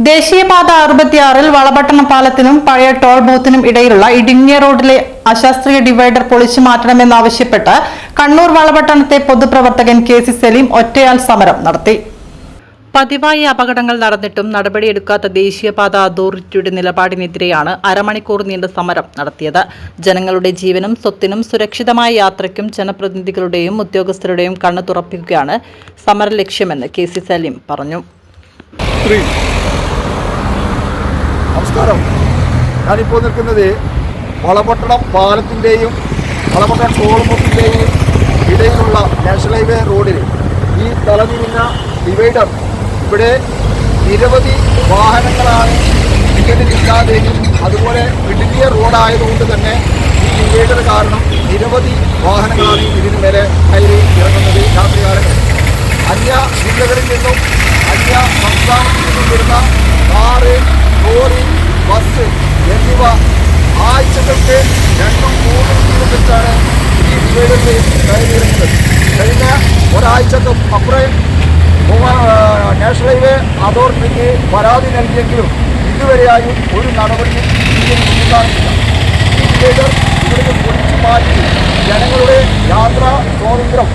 ദേശീയപാത അറുപത്തിയാറിൽ വളപട്ടണം പാലത്തിനും പഴയ ടോൾ ബൂത്തിനും ഇടയിലുള്ള ഇടുങ്ങിയ റോഡിലെ അശാസ്ത്രീയ ഡിവൈഡർ പൊളിച്ചു മാറ്റണമെന്നാവശ്യപ്പെട്ട് കണ്ണൂർ വളപട്ടണത്തെ പൊതുപ്രവർത്തകൻ കെ സി സലീം ഒറ്റയാൾ സമരം നടത്തി. പതിവായി അപകടങ്ങൾ നടന്നിട്ടും നടപടിയെടുക്കാത്ത ദേശീയപാത അതോറിറ്റിയുടെ നിലപാടിനെതിരെയാണ് അരമണിക്കൂർ നീണ്ട സമരം നടത്തിയത്. ജനങ്ങളുടെ ജീവനും സ്വത്തിനും സുരക്ഷിതമായ യാത്രയ്ക്കും ജനപ്രതിനിധികളുടെയും ഉദ്യോഗസ്ഥരുടെയും കണ്ണു തുറപ്പിക്കുകയാണ് സമര ലക്ഷ്യമെന്ന് കെ സി സലീം പറഞ്ഞു. നമസ്കാരം. ഞാനിപ്പോൾ നിൽക്കുന്നത് വളപട്ടണം പാലത്തിന്റെയും വളപട്ടണം ടോൾമുക്കിന്റെയും ഇടയിലുള്ള നാഷണൽ ഹൈവേ റോഡിൽ ഈ തലതിരിഞ്ഞ ഡിവൈഡർ ഇവിടെ നിരവധി വാഹനങ്ങളാണ് ടിക്കറ്റില്ലാതെയും അതുപോലെ ഇടുങ്ങിയ റോഡായതുകൊണ്ട് തന്നെ ഈ ഡിവൈഡർ കാരണം നിരവധി വാഹനങ്ങളാണ് ഇതിന് മേലെ കയറി ഇറങ്ങുന്നത്. രാത്രികാലങ്ങളിൽ അന്യ ജില്ലകളിൽ നിന്നും അന്യ സംസ്ഥാനത്തിൽ നിന്നും വരുന്ന ലോറി ബസ് എന്നിവ ആഴ്ചകൾക്ക് രണ്ടും മൂന്നും കിലോമീറ്ററാണ് ഈ ഡിവൈഡറിൽ കയറിയിരുന്നത് കഴിഞ്ഞ ഒരാഴ്ചക്കും അപ്പുറം നാഷണൽ ഹൈവേ അതോറിറ്റിക്ക് പരാതി നൽകിയെങ്കിലും ഇതുവരെയായും ഒരു നടപടിയും ഉണ്ടാകില്ല ഈ ഡിവൈഡർ ഇവിടുന്ന് പൊളിച്ചു മാറ്റി ജനങ്ങളുടെ യാത്രാ സ്വാതന്ത്ര്യം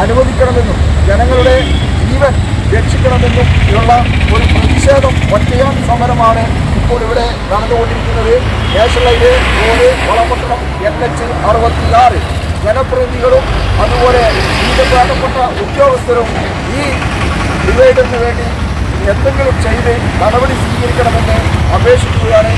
അനുവദിക്കണമെന്നും ജനങ്ങളുടെ ജീവൻ രക്ഷിക്കണമെന്നും ഉള്ള ഒരു പ്രതിഷേധം ഒറ്റയാൻ സമരമാണ് ഇപ്പോൾ ഇവിടെ നടന്നുകൊണ്ടിരിക്കുന്നത് national highway road Valapattanam N H അറുപത്തിയാറ്. ജനപ്രതിനിധികളും അതുപോലെ പ്രധാനപ്പെട്ട ഉദ്യോഗസ്ഥരും ഈ ഡിവൈഡറിന് വേണ്ടി എന്തെങ്കിലും ചെയ്ത് നടപടി സ്വീകരിക്കണമെന്ന് അപേക്ഷിക്കുകയാണ്